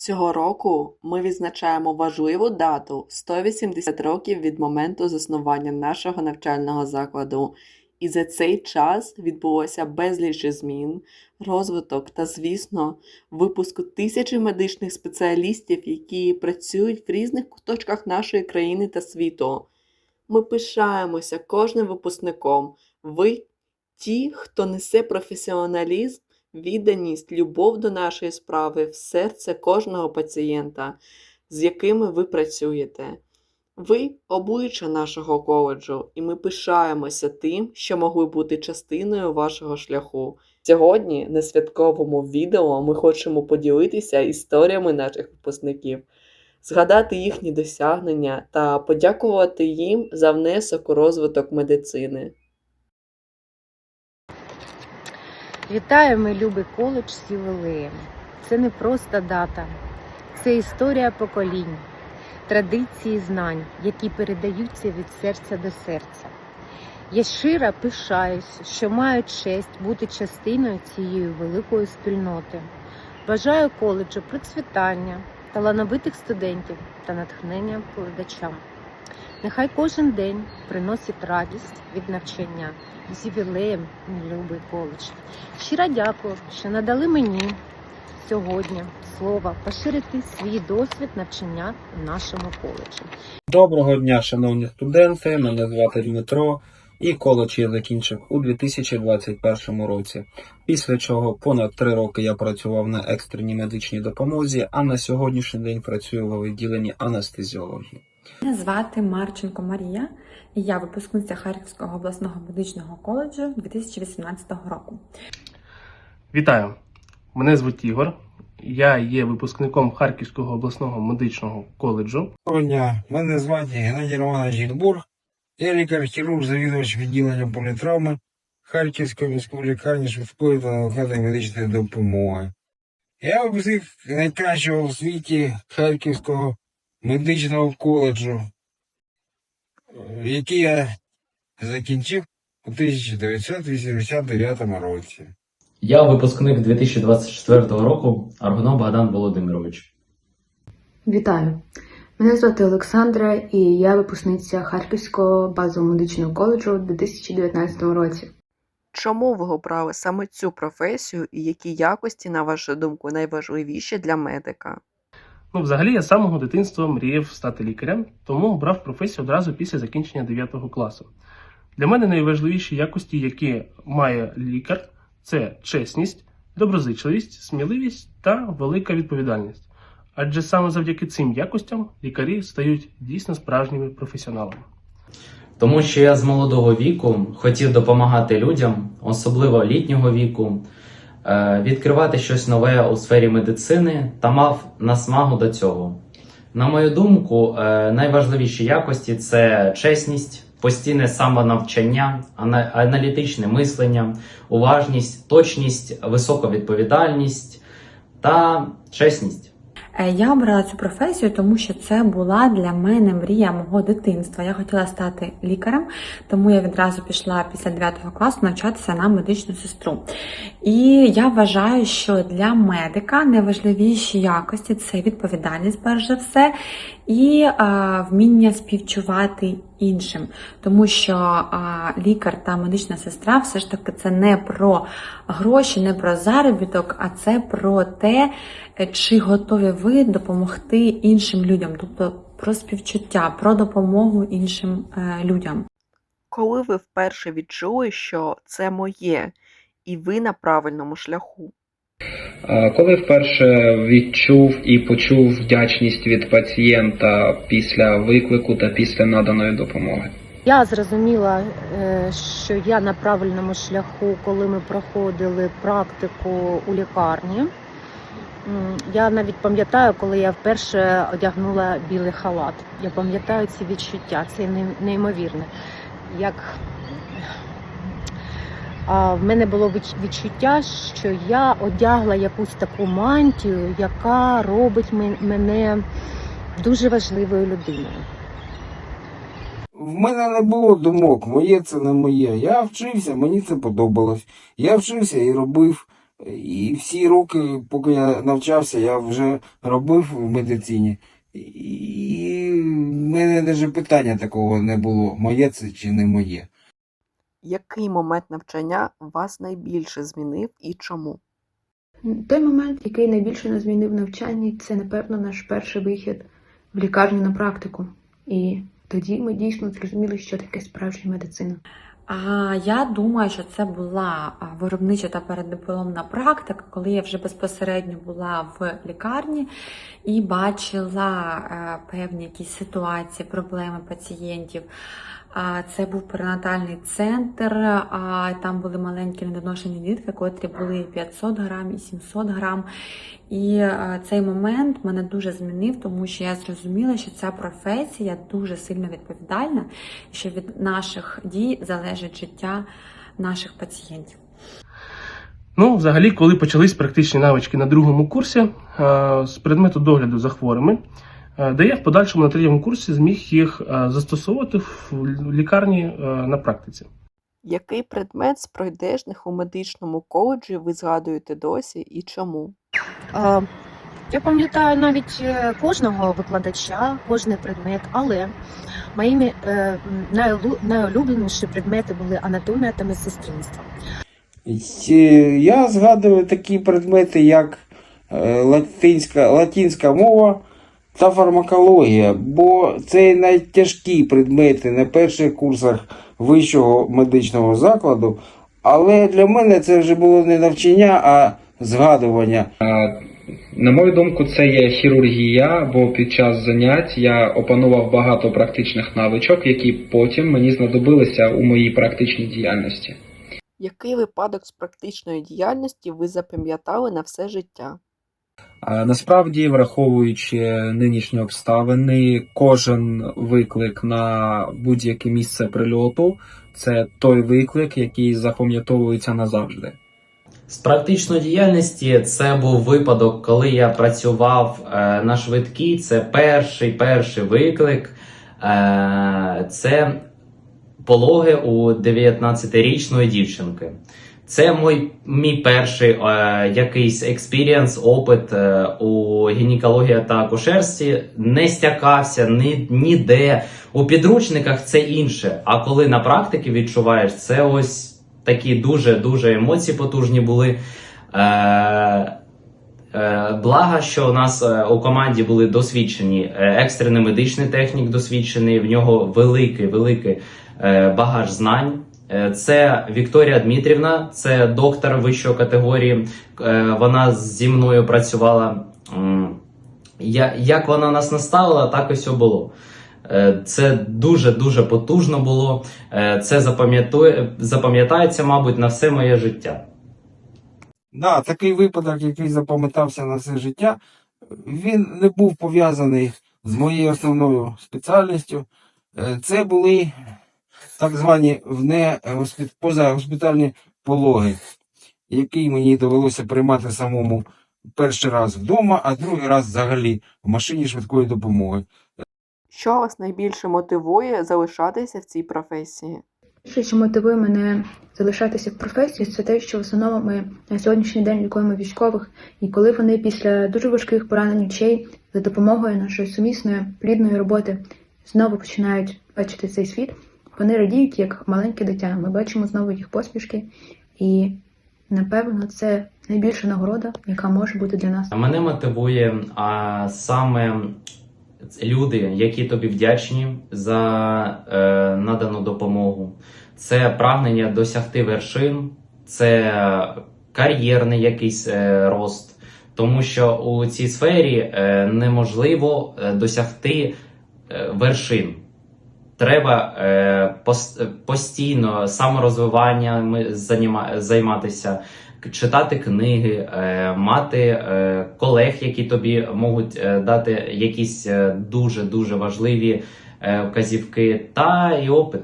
Цього року ми відзначаємо важливу дату – 180 років від моменту заснування нашого навчального закладу. І за цей час відбулося безліч змін, розвиток та, звісно, випуску тисячі медичних спеціалістів, які працюють в різних куточках нашої країни та світу. Ми пишаємося кожним випускником. Ви ті, хто несе професіоналізм, відданість, любов до нашої справи в серце кожного пацієнта, з якими ви працюєте. Ви обличчя нашого коледжу, і ми пишаємося тим, що могли бути частиною вашого шляху. Сьогодні на святковому відео ми хочемо поділитися історіями наших випускників, згадати їхні досягнення та подякувати їм за внесок у розвиток медицини. Вітаю, мій любий коледж з ювілеєм. Це не просто дата, це історія поколінь, традиції знань, які передаються від серця до серця. Я щиро пишаюсь, що маю честь бути частиною цієї великої спільноти. Бажаю коледжу процвітання, талановитих студентів та натхнення викладачам. Нехай кожен день приносить радість від навчання з ювілеєм, мій любий коледж. Щиро дякую, що надали мені сьогодні слово поширити свій досвід навчання в нашому коледжі. Доброго дня, шановні студенти. Мене звати Дмитро, і коледж я закінчив у 2021 році. Після чого понад три роки я працював на екстреній медичній допомозі, а на сьогоднішній день працюю в відділенні анестезіології. Мене звати Марченко Марія, я випускниця Харківського обласного медичного коледжу 2018 року. Вітаю! Мене звуть Ігор. Я є випускником Харківського обласного медичного коледжу. Доброго дня, мене звати Геннадій Романович Гінбург. Я лікар-хірург, завідувач відділення політравми Харківської міської лікарні швидкої та невикладної медичної допомоги. Я випускник найкращого в світі Харківського медичного коледжу, який я закінчив у 1989 році. Я випускник 2024 року Аргунов Богдан Володимирович. Вітаю! Мене звати Олександра і я випускниця Харківського базового медичного коледжу у 2019 році. Чому ви обрали саме цю професію і які якості, на вашу думку, найважливіші для медика? Ну, взагалі, я з самого дитинства мріяв стати лікарем, тому обрав професію одразу після закінчення 9 класу. Для мене найважливіші якості, які має лікар, це чесність, доброзичливість, сміливість та велика відповідальність. Адже саме завдяки цим якостям лікарі стають дійсно справжніми професіоналами. Тому що я з молодого віку хотів допомагати людям, особливо літнього віку, відкривати щось нове у сфері медицини та мав насмагу до цього. На мою думку, е, найважливіші якості це чесність, постійне самонавчання, ана- аналітичне мислення, уважність, точність, висока відповідальність та чесність. Е, Я обрала цю професію, тому що це була для мене мрія мого дитинства. Я хотіла стати лікарем, тому я відразу пішла після 9 класу навчатися на медичну сестру. І я вважаю, що для медика найважливіші якості це відповідальність, перш за все, і а, вміння співчувати іншим, тому що а, лікар та медична сестра все ж таки це не про гроші, не про заробіток, а це про те, е, чи готові ви допомогти іншим людям, тобто про співчуття, про допомогу іншим е, людям. Коли ви вперше відчули, що це моє, і ви на правильному шляху? Коли вперше відчув і почув вдячність від пацієнта після виклику та після наданої допомоги. Я зрозуміла, е, що я на правильному шляху, коли ми проходили практику у лікарні. Я навіть пам'ятаю, коли я вперше одягнула білий халат. Я пам'ятаю ці відчуття, це ней- неймовірне. Як в мене було відчуття, що я одягла якусь таку мантію, яка робить мене дуже важливою людиною. В мене не було думок, моє це не моє. Я вчився, мені це подобалось. Я вчився і робив І всі роки, поки я навчався, я вже робив в медицині. І в мене навіть питання такого не було, моє це чи не моє. Який момент навчання вас найбільше змінив і чому? Той момент, який найбільше нас змінив навчанні, це, напевно, наш перший вихід в лікарню на практику. І тоді ми дійсно зрозуміли, що таке справжня медицина. А я думаю, що це була виробнича та переддипломна практика, коли я вже безпосередньо була в лікарні і бачила е, певні якісь ситуації, проблеми пацієнтів. Це був перинатальний центр, там були маленькі недоношені дітки, котрі були 500 грам і 700 грам. І цей момент мене дуже змінив, тому що я зрозуміла, що ця професія дуже сильно відповідальна, що від наших дій залежить життя наших пацієнтів. Ну, взагалі, коли почались практичні навички на другому курсі з предмету догляду за хворими, де я в подальшому на третьому курсі зміг їх е, застосовувати в лікарні е, на практиці. Який предмет з пройдешних у медичному коледжі ви згадуєте досі і чому? Е, Я пам'ятаю навіть е, кожного викладача, кожний предмет, але моїми е, найулюбленіші предмети були анатомія та медсестринство. Е, Я згадую такі предмети, як е, латинська, латинська мова та фармакологія, бо це найтяжкі предмети на перших курсах вищого медичного закладу. Але для мене це вже було не навчання, а згадування. На мою думку, це є хірургія, бо під час занять я опанував багато практичних навичок, які потім мені знадобилися у моїй практичній діяльності. Який випадок з практичної діяльності ви запам'ятали на все життя? Насправді, враховуючи нинішні обставини, кожен виклик на будь-яке місце прильоту це той виклик, який запам'ятовується назавжди. З практичної діяльності це був випадок, коли я працював е, на швидкій. Це перший перший виклик. Е, це пологи у 19-річної дівчинки. Це мій, мій перший е, якийсь експірієнс, опит е, у гінекології та акушерстві. Не стякався ні, ніде. У підручниках це інше. А коли на практиці відчуваєш, це ось такі дуже дуже емоції потужні були. Е, е, благо, що у нас е, у команді були досвідчені е, екстрений медичний технік, досвідчений, в нього великий великий багаж знань. Е, Це Вікторія Дмитрівна, це доктор вищої категорії. Е, Вона зі мною працювала. Як вона нас наставила, так і все було. Е, Це дуже дуже потужно було. Це запам'ятається, мабуть, на все моє життя. Да, такий випадок, який запам'ятався на все життя, він не був пов'язаний з моєю основною спеціальністю. Це були так звані вне госпі- позагоспітальні пологи, які мені довелося приймати самому перший раз вдома, а другий раз взагалі в машині швидкої допомоги. Що вас найбільше мотивує залишатися в цій професії? Перше, що мотивує мене залишатися в професії, це те, що в основному ми на сьогоднішній день лікуємо військових, і коли вони після дуже важких поранень очей за допомогою нашої сумісної плідної роботи знову починають бачити цей світ, вони радіють як маленьке дитя. Ми бачимо знову їх посмішки, і напевно це найбільша нагорода, яка може бути для нас. Мене мотивує а, саме люди, які тобі вдячні за е, надану допомогу. Це прагнення досягти вершин, це кар'єрний якийсь е, рост, тому що у цій сфері е, неможливо е, досягти е, вершин. Треба е, пос- постійно саморозвиванням займатися, читати книги, е, мати е, колег, які тобі можуть е, дати якісь е, дуже дуже важливі е, вказівки, та і опит.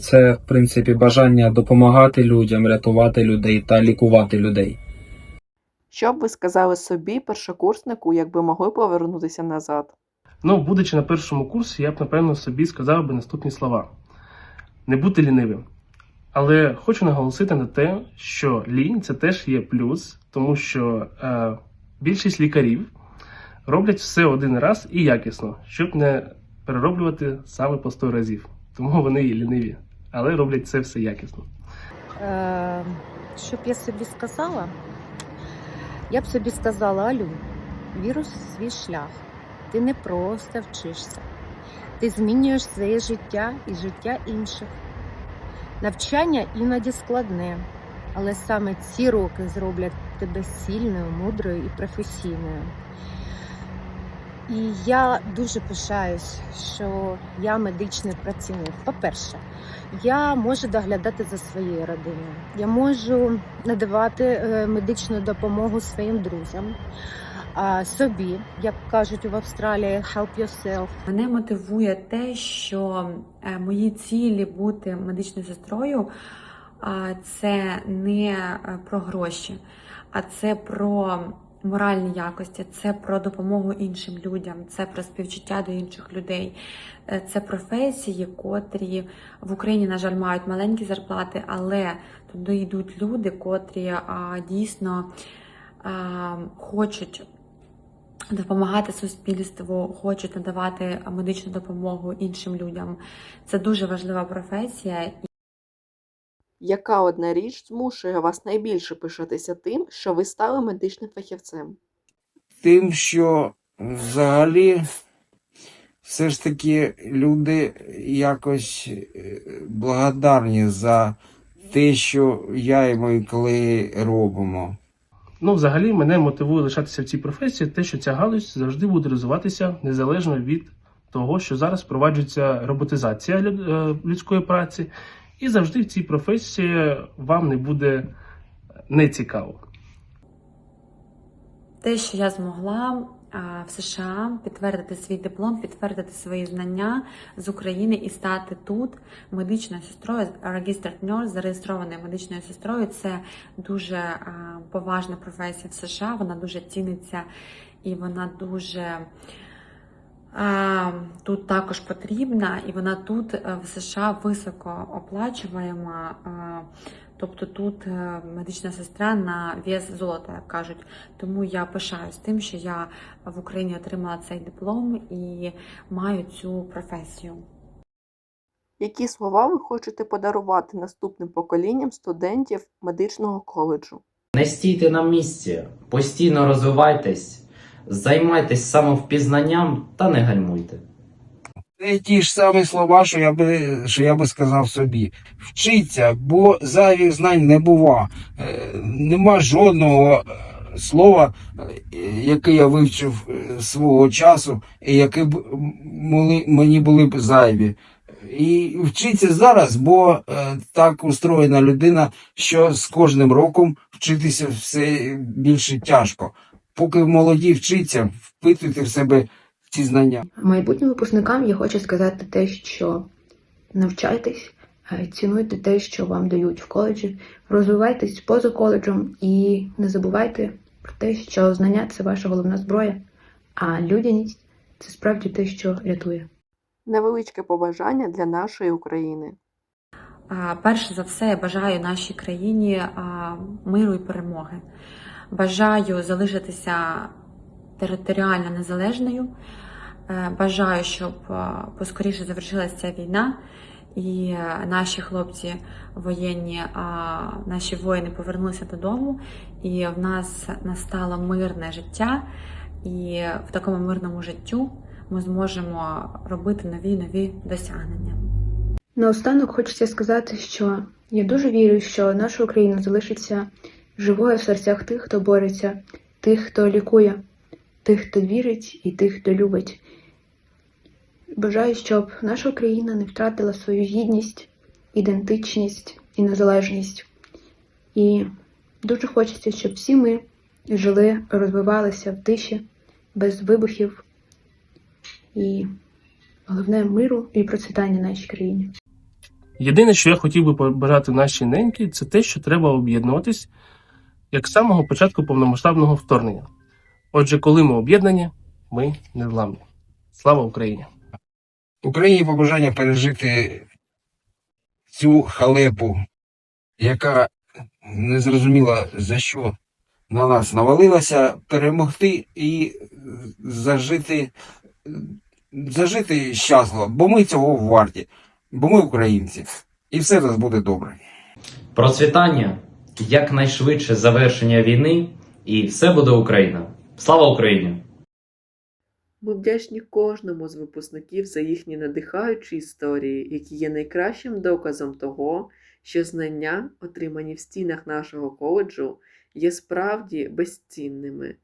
Це, в принципі, бажання допомагати людям, рятувати людей та лікувати людей. Що б ви сказали собі, першокурснику, якби могли повернутися назад? Ну, будучи на першому курсі, я б напевно собі сказав би наступні слова: не бути лінивим, Але хочу наголосити на те, що лінь це теж є плюс, тому що е, більшість лікарів роблять все один раз і якісно, щоб не перероблювати саме по 100 разів. Тому вони і ліниві, але роблять це все якісно. Е, що б я собі сказала? Я б собі сказала, Алю, вірус свій шлях. Ти не просто вчишся. Ти змінюєш своє життя і життя інших. Навчання іноді складне, але саме ці роки зроблять тебе сильною, мудрою і професійною. І я дуже пишаюсь, що я медичний працівник. По-перше, я можу доглядати за своєю родиною. Я можу надавати е, медичну допомогу своїм друзям, собі, як кажуть в Австралії, help yourself. Мене мотивує те, що е, мої цілі бути медичною сестрою це не е, про гроші, а це про моральні якості, це про допомогу іншим людям, це про співчуття до інших людей. Е, Це професії, котрі в Україні, на жаль, мають маленькі зарплати, але туди йдуть люди, котрі дійсно хочуть допомагати суспільству, хочуть надавати медичну допомогу іншим людям. Це дуже важлива професія. Яка одна річ змушує вас найбільше пишатися тим, що ви стали медичним фахівцем? Тим, що взагалі все ж таки люди якось е, благодарні за те, що я і мої колеги робимо. Ну, взагалі, мене мотивує лишатися в цій професії, те, що ця галузь завжди буде розвиватися незалежно від того, що зараз впроваджується роботизація е, людської праці, і завжди в цій професії вам не буде нецікаво. Те, що я змогла в США підтвердити свій диплом, підтвердити свої знання з України і стати тут медичною сестрою, registered nurse, зареєстрованою медичною сестрою, це дуже поважна професія в США. Вона дуже ціниться і вона дуже. Тут також потрібна, і вона тут е, в США високо оплачуваема. Тобто тут е, медична сестра на вес золота, як кажуть. Тому я пишаюсь тим, що я в Україні отримала цей диплом і маю цю професію. Які слова ви хочете подарувати наступним поколінням студентів медичного коледжу? Не стійте на місці, постійно розвивайтесь, займайтесь самовпізнанням та не гальмуйте. Це ті ж самі слова, що я би, що я би сказав собі. Вчиться, бо зайвих знань не бува. Е, Нема жодного е, слова, е, яке я вивчив е, свого часу, і яке б моли- мені були б зайві. І вчиться зараз, бо е, так устроєна людина, що з кожним роком вчитися все більше тяжко. Поки молоді вчиться, впитуйте в себе ці знання. Майбутнім випускникам я хочу сказати те, що навчайтесь, е, цінуйте те, що вам дають в коледжі, розвивайтесь поза коледжем і не забувайте про те, що знання це ваша головна зброя, а людяність це справді те, що рятує. Невеличке побажання для нашої України. А, Перше за все, я бажаю нашій країні а, миру і перемоги. Бажаю залишитися територіально незалежною. Е, Бажаю, щоб поскоріше завершилася ця війна, і е, наші хлопці воєнні, наші воїни повернулися додому, і в нас настало мирне життя. І в такому мирному життю ми зможемо робити нові нові досягнення. Наостанок хочеться сказати, що я дуже вірю, що наша Україна залишиться живою в серцях тих, хто бореться, тих, хто лікує, тих, хто вірить, і тих, хто любить. Бажаю, щоб наша Україна не втратила свою гідність, ідентичність і незалежність. І дуже хочеться, щоб всі ми жили, розвивалися в тиші, без вибухів і головне миру і процвітання нашій країні. Єдине, що я хотів би побажати нашій неньки, це те, що треба об'єднуватись як з самого початку повномасштабного вторгнення. Отже, коли ми об'єднані, ми незламні. Слава Україні! Україні побажання пережити цю халепу яка не зрозуміла за що на нас навалилася, перемогти і зажити, зажити щасливо, бо ми цього варті, бо ми українці, і все нас буде добре. Процвітання, якнайшвидше завершення війни, і все буде Україна. Слава Україні! Ми вдячні кожному з випускників за їхні надихаючі історії, які є найкращим доказом того, що знання, отримані в стінах нашого коледжу, є справді безцінними.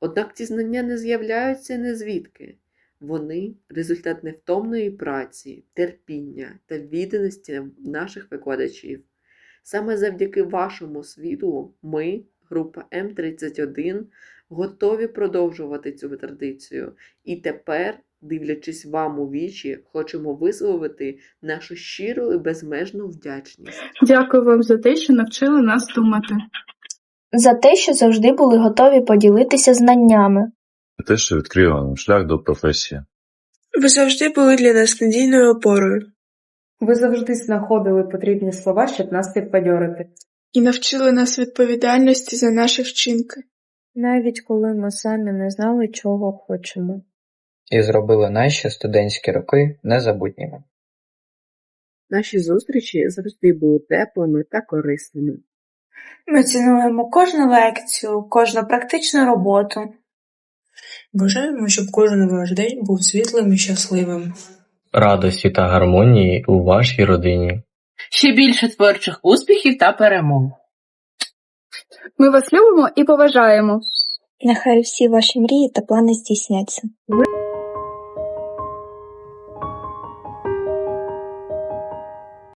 Однак ці знання не з'являються незвідки. Вони результат невтомної праці, терпіння та відданості наших викладачів. Саме завдяки вашому світу ми, група М31, готові продовжувати цю традицію. І тепер, дивлячись вам у вічі, хочемо висловити нашу щиру і безмежну вдячність. Дякую вам за те, що навчили нас думати. за те, що завжди були готові поділитися знаннями. за те, що відкрила нам шлях до професії. Ви завжди були для нас надійною опорою Ви завжди знаходили потрібні слова, щоб нас підбадьорити. і навчили нас відповідальності за наші вчинки. Навіть коли ми самі не знали, чого хочемо. і зробили наші студентські роки незабутніми. Наші зустрічі завжди були теплими та корисними. Ми цінуємо кожну лекцію, кожну практичну роботу. Бажаємо, щоб кожен ваш день був світлим і щасливим. Радості та гармонії у вашій родині. Ще більше творчих успіхів та перемог. Ми вас любимо і поважаємо. Нехай всі ваші мрії та плани здійсняться.